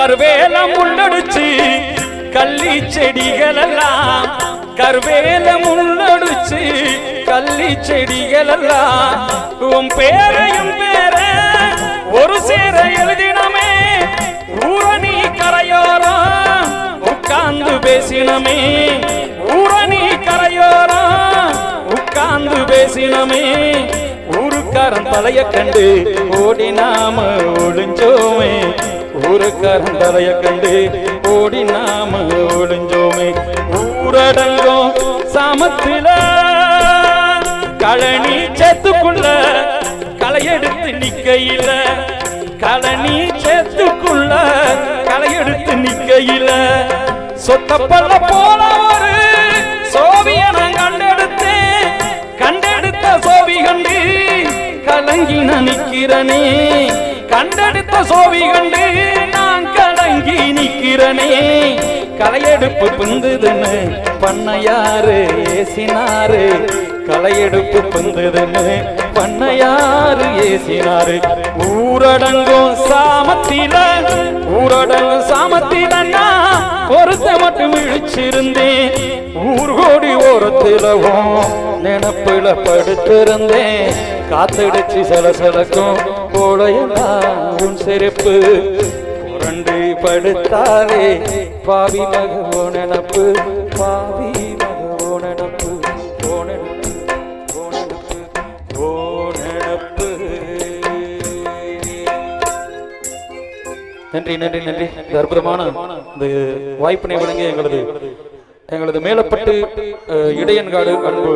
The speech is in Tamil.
கருவேல முள்ளடிச்சு கள்ளி செடிகளெல்லாம். கருவேல முள்ளடிச்சு கள்ளி செடிகளெல்லாம். உன் பேரையும் பேர ஒரு சேர எழுதினமே. ஊரணி கரையோரம் உட்கார்ந்து பேசினமே. ஊரணி கரையோரம் உட்கார்ந்து பேசினமே. ஊருக்காரன் தலைய கண்டு ஓடி நாம ஒளிஞ்சோமே. ஊருக்காரன் தலைய கண்டு ஓடி நாம ஒளிஞ்சோமே. ஊரடங்கும் சாமத்தில கழனி சேத்துக்குள்ள களையெடுத்து நிக்கையில. கழனி சேத்துக்குள்ள களையெடுத்து நிக்கையில. சொத்தப்பல்ல போல ஒரு சோவிய நான் கண்டெடுத்தேன் கண்டெடுத்த சோவி கண்டு கலங்கி நிக்கிறனே கண்டெடுத்த சோவி கண்டு நான் கடங்கி நிக்கிறனே. களையெடுப்பு பந்துதுன்னு பண்ணையாரு ஏசினாரு களையெடுப்பு புந்துதுன்னு பண்ணையாரு ஏசினாரு ஊரடங்கும் சாமத்தில ஊரடங்கும் சாமத்தில ஒருத்த மட்டும் விழிச்சிருந்தேன். ஊர்கோடி ஓரத்திலவும் நினப்புல படுத்திருந்தேன். காத்தடிச்சு சலசலக்கும் போலையெல்லாம் உன் செருப்பு. புரண்டு படுத்தாலே பாவி மகவோ நினப்பு பாவி நன்றி நன்றி நன்றி. இந்த அற்புதமான இந்த வாய்ப்பினை வழங்கிய எங்களது எங்களது மேலப்பட்டு இடையன்காடு அன்பு